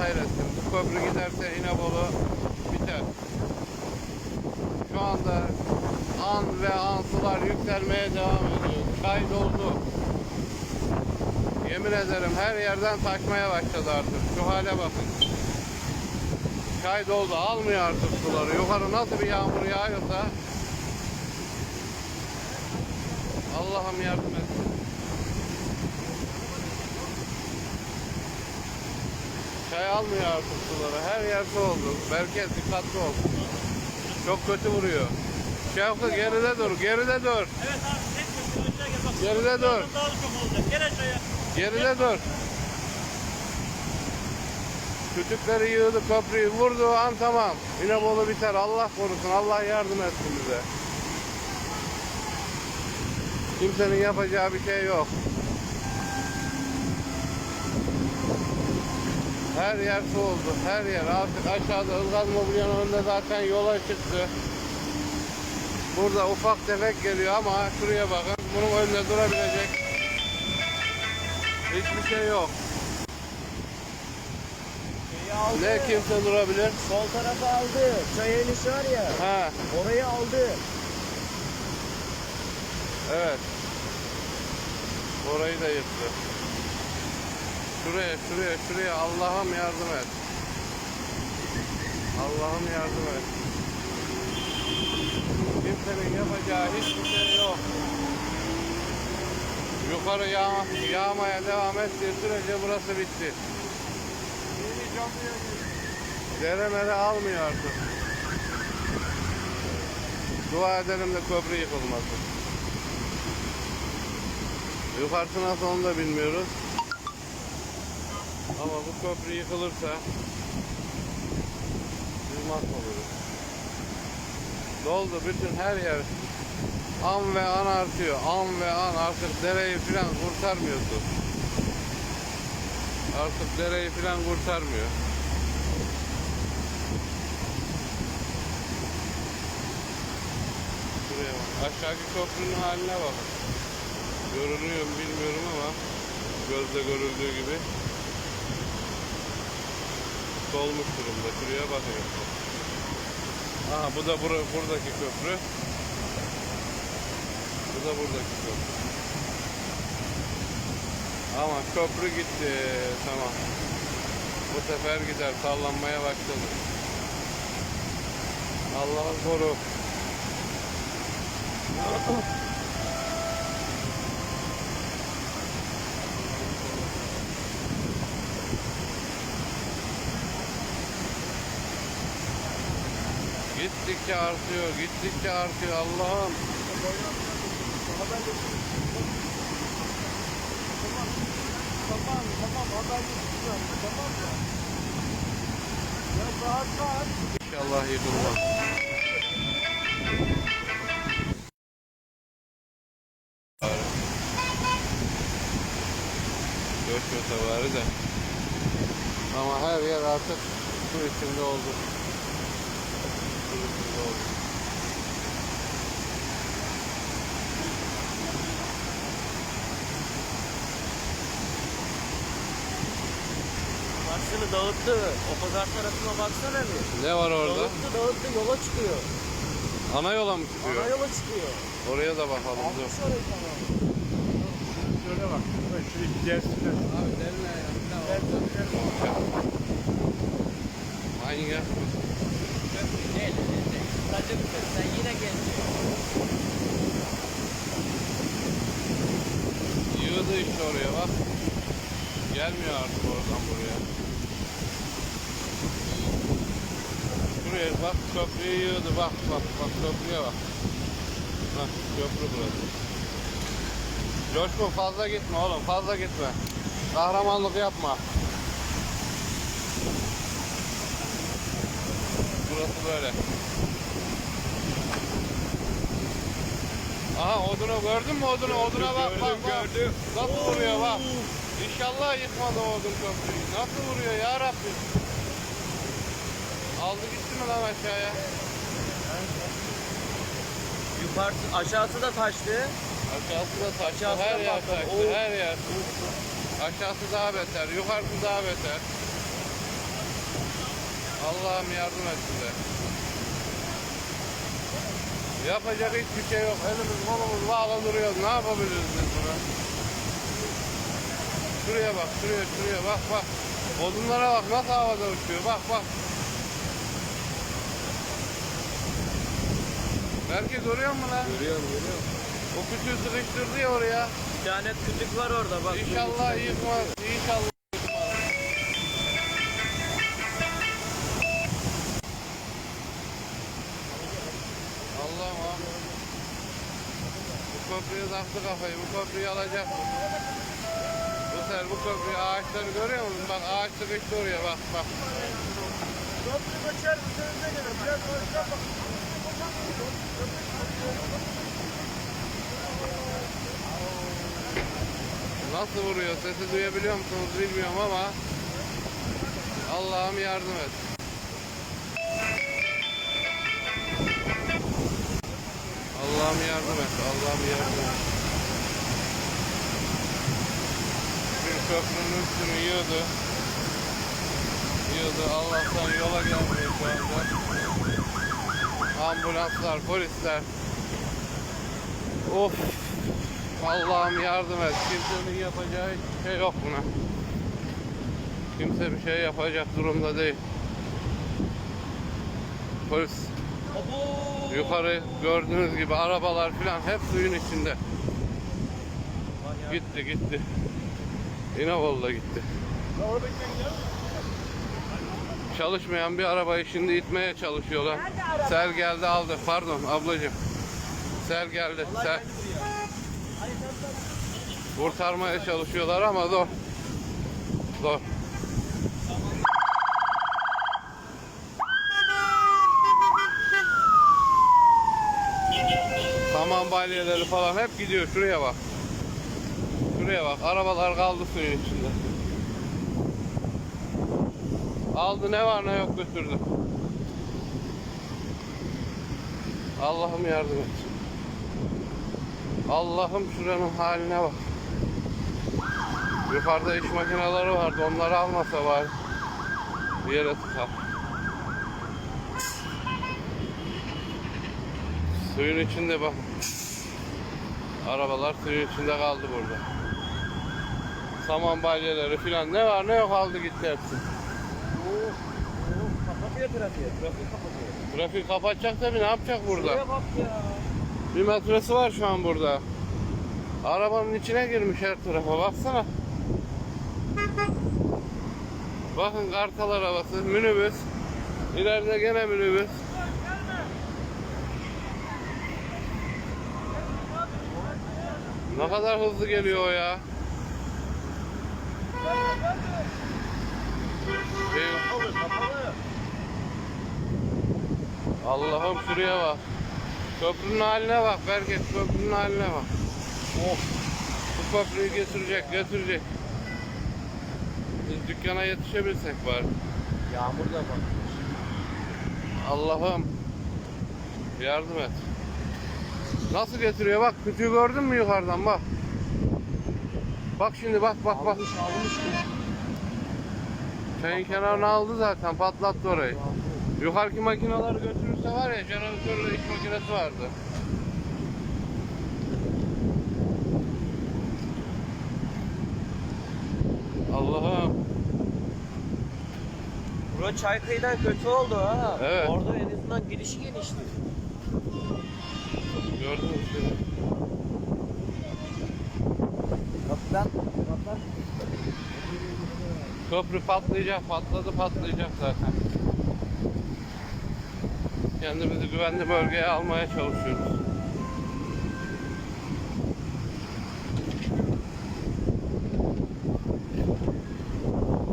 hayretsin. Bu köprü giderse İnebolu biter. Şu anda an ve an sular yükselmeye devam ediyor. Kaydoldu. Yemin ederim her yerden taşmaya başladı artık. Şu hale bakın. Kaydoldu. Almıyor artık suları. Yukarı nasıl bir yağmur yağıyorsa Allah'ım yardım etsin. Çay almıyor artık suları. Her yer su oldu. Merkez dikkatli ol. Çok kötü vuruyor. Şevki geride dur. Geride dur. Evet abi tek başına önüne gel. Bak, Geride dur. Daha da çok olacak. Gel aşağıya. Geride dur. Kütükleri yığdı köprüyü vurduğu an tamam. İnebolu biter. Allah korusun. Allah yardım etsin bize. Kimsenin yapacağı bir şey yok. Her yer su oldu. Her yer. Artık aşağıda Ilgaz Mobilya'nın önünde zaten yola çıktı. Burada ufak tefek geliyor ama şuraya bakın. Bunun önünde durabilecek hiçbir şey yok. Aldı. Ne kimse durabilir? Sol tarafı aldı. Çay enişi var ya. Ha, Orayı aldı. evet. Orayı da yıktı. Şuraya, şuraya, şuraya Allah'ım yardım et. Allah'ım yardım et. Kimsenin yapacağı hiçbir şey yok. Yukarı yağ, yağmaya devam ettiği sürece burası bitti. Dere mere almıyor artık. Dua edelim de köprü yıkılmasın. Yukarısı nasıl onu da bilmiyoruz. Ama bu köprü yıkılırsa biz mahvoluruz. Doldu bütün her yer. An ve an artıyor. An ve an artık dereyi filan kurtarmıyordu. Artık dereyi filan kurtarmıyor. Şuraya bak. Aşağıki köprünün haline bak. Görünüyor mu bilmiyorum ama gözle görüldüğü gibi dolmuş durumda. Şuraya bakın. Aha bu da bura, buradaki köprü. Bu da buradaki köprü. Ama köprü gitti. Tamam. Bu sefer gider. Sallanmaya başladı. Allah'ın koru. Gittikçe artıyor, gittikçe artıyor Allah'ım. Tamam tamam. Tamam mı? Ya saat kaç? İnşallah yıkılmaz. Göçmese bari de. Ama her yer artık su içinde oldu. Oldu. Karşını dağıttı. O pazar tarafına baksana bir. Ne var orada? Dağıttı dağıttı yola çıkıyor. Ana yola mı çıkıyor? Ana yola çıkıyor. Oraya da bakalım. Almış orayı tamam. Şöyle bak. Şuraya şuraya gidersinler. Abi derine ya. Manyak mısın? Sen yine gel. Yığdı işte oraya bak. Gelmiyor artık oradan buraya. Şuraya bak köprüyü yığdı bak bak bak köprüye bak. Bak köprü burası. Coşkun fazla gitme oğlum fazla gitme. Kahramanlık yapma. Burası böyle. Aha odunu gördün mü odunu? Oduna bak bak bak. Nasıl vuruyor bak. İnşallah yıkmadı o odun köprüyü. Nasıl vuruyor ya Rabbim. Aldı gitti mi lan aşağıya? Yukarısı aşağısı da taştı. Aşağısı da taştı. Aşağısı Her da yer patladı. taştı. Oo. Her yer. Aşağısı daha beter. Yukarısı daha beter. Allah'ım yardım et bize. Yapacak hiçbir şey yok. Elimiz kolumuz bağlı duruyor. Ne yapabiliriz biz buna? Şuraya bak, şuraya, şuraya bak bak. Odunlara bak nasıl havada uçuyor. Bak bak. Belki görüyor musun lan? Görüyorum görüyorum. O kütüğü sıkıştırdı ya oraya. Bir tane kütük var orada bak. İnşallah yıkmaz. İnşallah. Allah'ım abi. Bu köprüye taktı kafayı. Bu köprüyü alacak. Sefer bu köprüyü ağaçları görüyor musun? Bak ağaç sıkıştı oraya bak bak. Köprü geçer üzerinde gelir. Biraz koşacak bak. Nasıl vuruyor? Sesi duyabiliyor musunuz bilmiyorum ama Allah'ım yardım et. Allah'ım yardım et. Allah'ım yardım et. Bir köprünün üstünü yiyordu. Yiyordu. Allah'tan yola gelmiyor şu anda. Ambulanslar, polisler. Of. Allah'ım yardım et. Kimsenin yapacağı hiçbir şey yok buna. Kimse bir şey yapacak durumda değil. Polis yukarı gördüğünüz gibi arabalar filan hep suyun içinde. Ya. Gitti gitti. İnebolu'da gitti. Çalışmayan bir arabayı şimdi itmeye çalışıyorlar. Sel geldi aldı. Pardon ablacığım. Sel geldi. Sel. Kurtarmaya çalışıyorlar ama zor. Zor. Saman balyaları falan hep gidiyor. Şuraya bak. Şuraya bak. Arabalar kaldı suyun içinde. Aldı ne var ne yok götürdü. Allah'ım yardım et. Allah'ım şuranın haline bak. Yukarıda iş makineleri vardı. Onları almasa var. Bir yere tıkar. Suyun içinde bak. Arabalar suyun içinde kaldı burada. Saman balyaları filan ne var ne yok aldı gitti hepsi. Kapatıyor trafiği. Trafik kapatıyor. Trafik kapatacak tabii ne yapacak burada? Buraya bak ya. Bir metresi var şu an burada. Arabanın içine girmiş her tarafa baksana. Bakın kartal arabası, minibüs. İleride gene minibüs. Ne kadar hızlı geliyor o ya. Allah'ım şuraya bak. Köprünün haline bak Berke, köprünün haline bak. Oh. Bu köprüyü getirecek, götürecek. Biz dükkana yetişebilsek var. Yağmur da bak. Allah'ım yardım et. Nasıl getiriyor bak kütüğü gördün mü yukarıdan bak. Bak şimdi bak bak bak. Almış almış. Çayın kenarına aldı zaten patlattı orayı. Yukarıki makineleri götürürse var ya jeneratörle iş makinesi vardı. Allah'ım. Bura Çaykıyı'dan kötü oldu ha. Evet. Orada en azından girişi genişti. Gördün mü? Kaptan. Kaptan. Köprü patlayacak, patladı patlayacak zaten. Kendimizi güvenli bölgeye almaya çalışıyoruz.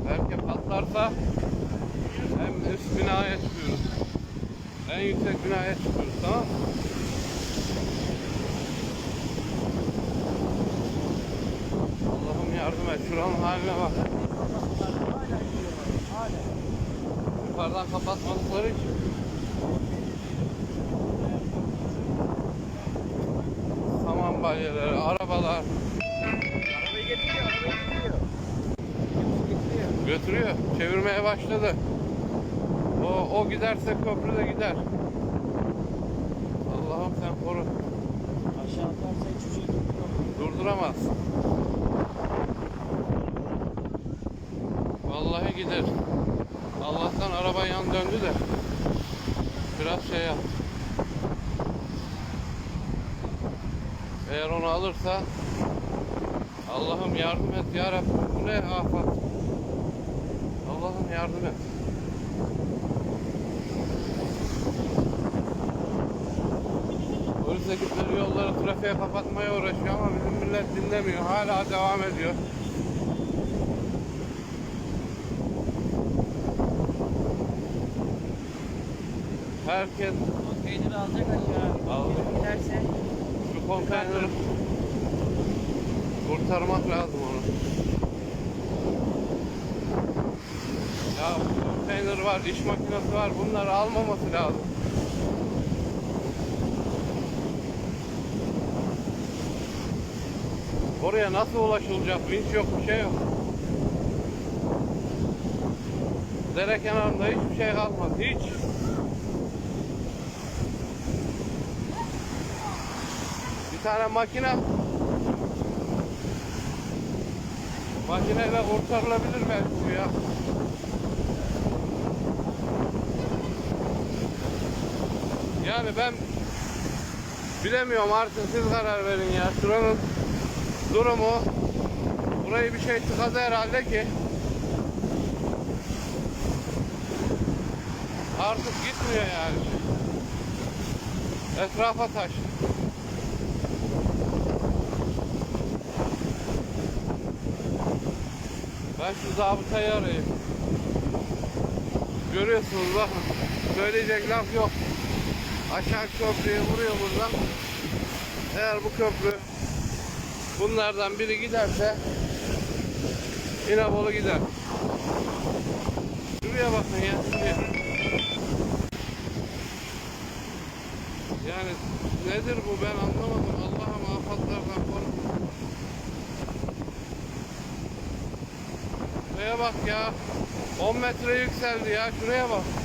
Belki patlarsa hem üst binaya çıkıyoruz. En yüksek binaya çıkıyoruz tamam mı? Allah'ım yardım et. Şuranın haline bak. Yukarıdan kapatmadıkları için. Saman balyaları, arabalar Arabayı getiriyor, arabayı getiriyor. Götürüyor. Çevirmeye başladı. O O, giderse köprü de gider. Allah'ım sen koru. Aşağı atarsa hiçbir şey tutmuyor. Durduramaz. Gider. Allah'tan araba yan döndü de. Biraz şey yap. Eğer onu alırsa Allah'ım yardım et ya Rabbim. Bu ne afet? Allah'ım yardım et. Polis ekipleri yolları trafiğe kapatmaya uğraşıyor ama bizim millet dinlemiyor. Hala devam ediyor. Herkes Konteyneri alacak aşağı. Aldı. Giderse şu konteyneri kurtarmak lazım onu. Ya konteyner var, iş makinesi var. Bunları almaması lazım. Oraya nasıl ulaşılacak? Vinç yok, bir şey yok. Dere kenarında hiçbir şey kalmaz. Hiç. Bir tane makine makineyle kurtarılabilir belki bu ya. Yani ben bilemiyorum artık siz karar verin ya. Şuranın durumu burayı bir şey tıkadı herhalde ki artık gitmiyor yani. Etrafa taş. Ben şu zabıtayı arayayım. Görüyorsunuz bakın. Söyleyecek laf yok. Aşağı köprüye vuruyor buradan. Eğer bu köprü bunlardan biri giderse İnebolu gider. Şuraya bakın ya. Şuraya. Yani nedir bu ben anlamadım. Allah'ım afatlardan koru. Şuraya bak ya. 10 metre yükseldi ya. Şuraya bak.